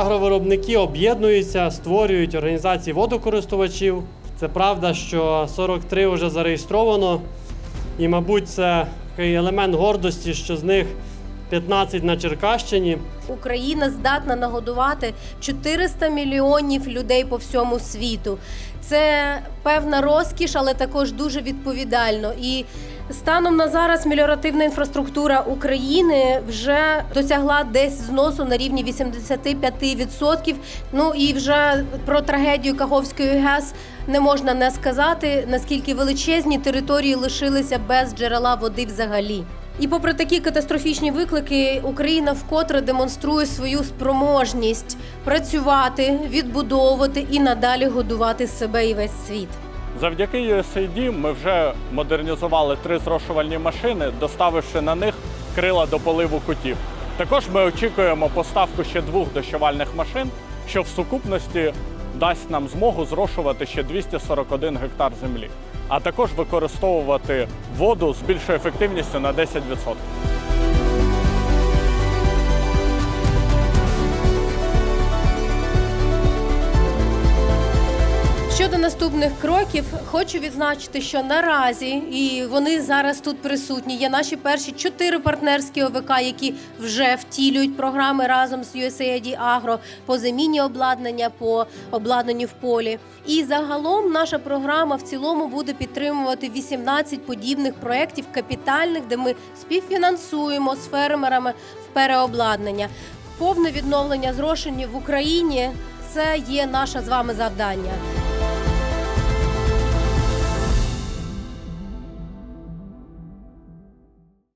агровиробники об'єднуються, створюють організації водокористувачів. Це правда, що 43 вже зареєстровано, і, мабуть, це такий елемент гордості, що з них 15 на Черкащині. Україна здатна нагодувати 400 мільйонів людей по всьому світу. Це певна розкіш, але також дуже відповідально. І станом на зараз меліоративна інфраструктура України вже досягла десь зносу на рівні 85%. Ну і вже про трагедію Каховської ГЕС не можна не сказати, наскільки величезні території лишилися без джерела води взагалі. І попри такі катастрофічні виклики, Україна вкотре демонструє свою спроможність працювати, відбудовувати і надалі годувати себе і весь світ. Завдяки USAID ми вже модернізували три зрошувальні машини, доставивши на них крила до поливу кутів. Також ми очікуємо поставку ще двох дощувальних машин, що в сукупності дасть нам змогу зрошувати ще 241 гектар землі, а також використовувати воду з більшою ефективністю на 10%. Щодо наступних кроків, хочу відзначити, що наразі і вони зараз тут присутні. Є наші перші чотири партнерські ОВК, які вже втілюють програми разом з USAID Agro по заміні обладнання, по обладнанню в полі. І загалом наша програма в цілому буде підтримувати 18 подібних проєктів капітальних, де ми співфінансуємо з фермерами в переобладнання. Повне відновлення зрошення в Україні це є наше з вами завдання.